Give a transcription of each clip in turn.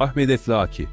Ahmet Eflaki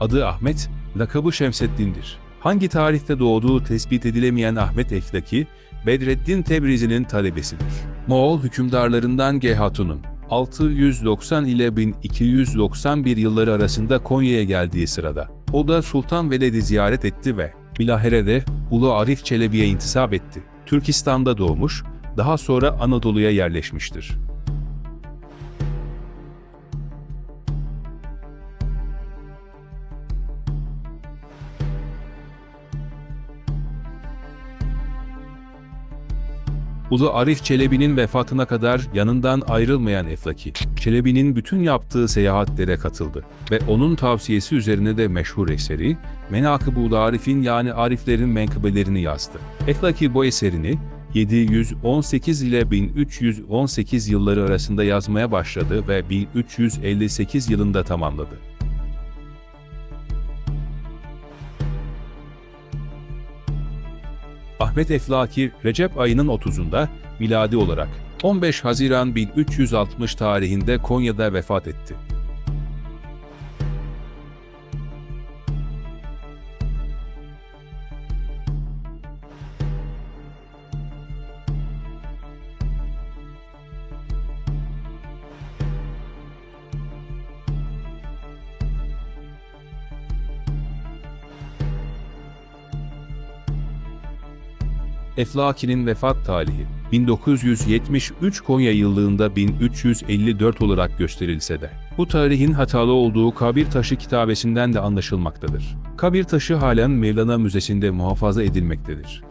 Adı Ahmet, lakabı Şemseddin'dir. Hangi tarihte doğduğu tespit edilemeyen Ahmet Eflaki, Bedreddin Tebrizi'nin talebesidir. Moğol hükümdarlarından Gehatun'un 690 ile 1291 yılları arasında Konya'ya geldiği sırada, o da Sultan Veled'i ziyaret etti ve Bilahere'de Ulu Arif Çelebi'ye intisap etti. Türkistan'da doğmuş, daha sonra Anadolu'ya yerleşmiştir. Ulu Arif Çelebi'nin vefatına kadar yanından ayrılmayan Eflaki, Çelebi'nin bütün yaptığı seyahatlere katıldı ve onun tavsiyesi üzerine de meşhur eseri, Menakıb Ulu Arif'in yani Ariflerin menkıbelerini yazdı. Eflaki bu eserini 718 ile 1318 yılları arasında yazmaya başladı ve 1358 yılında tamamladı. Ahmet Eflaki Recep ayının 30'unda miladi olarak 15 Haziran 1360 tarihinde Konya'da vefat etti. Eflaki'nin vefat tarihi 1973 Konya yıllığında 1354 olarak gösterilse de bu tarihin hatalı olduğu Kabir Taşı kitabesinden de anlaşılmaktadır. Kabir Taşı halen Mevlana Müzesi'nde muhafaza edilmektedir.